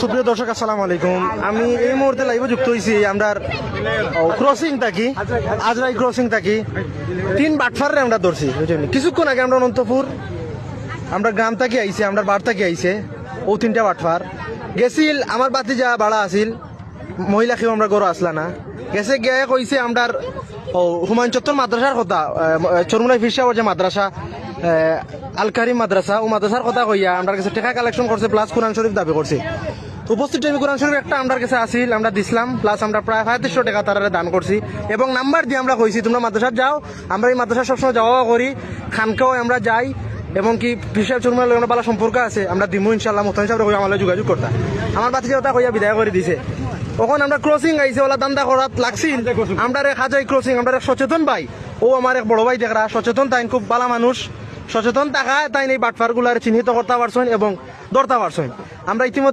সুপ্রিয় দর্শক, আসসালামু আলাইকুম। আমি এই মুহূর্তে লাইভে যুক্ত হয়েছি আমরা ক্রসিং থাকি আজরাই ক্রসিং থাকি তিন বাটফারে আমরা ধরছি বুঝলেন কিছুক্ষণ আগে আমরা অনন্তপুর, আমরা গ্রাম থেকে আইছে, আমরা বার থেকে আইছে, ও তিনটা বাটফার। গেছিল, আমার বাতি যা বাড়া আছিল মহিলা কেউ আমরা গরু আসলা না। গেছে গিয়ে কইছে, আমরার, ও, হুমায়ুন চত্বর মাদ্রাসার কথা চরমুনাই ফিরসাওয়ার যে মাদ্রাসা আলকারি মাদ্রাসা, ও মাদ্রাসার কথা কইয়া আমরা কাছে টাকা কালেকশন করছে প্লাস কোরআন শরীফ দাবি করছে। উপস্থিত টাইমে কোরআন শরীফ একটা আমার কাছে আসিল, আমরা দিছিলাম প্লাস আমরা প্রায় পঁয়ত্রিশশো টাকা তারা দান করছি। এবং নাম্বার দিয়ে আমরা কইছি, তোমরা মাদ্রাসার যাও, আমরা এই মাদ্রাসা সবসময় যাওয়া করি, খানকেও আমরা যাই, এবং কি ফিসার চুরমার আমরা ভালো সম্পর্ক আছে, আমরা দিমু ইনশাল্লাহ মোহতান সাহেব আমার যোগাযোগ করতাম আমার বাতি ওটা কইয়া বিদায় করে দিছে। তখন আমরা ক্রসিং আইছে, ওলা দান্দা করাত লাগছিল। আমরা এক হাজাই ক্রসিং আমরা সচেতন ভাই ও আমার এক বড় ভাই দেখরা, সচেতন তাই খুব ভালো মানুষ। সচেতন থাকা তাই এই বাটফারগুলার চিহ্নিত করতে পারছেন এবং ধরতে পারছেন। আমরা ইতিমধ্যে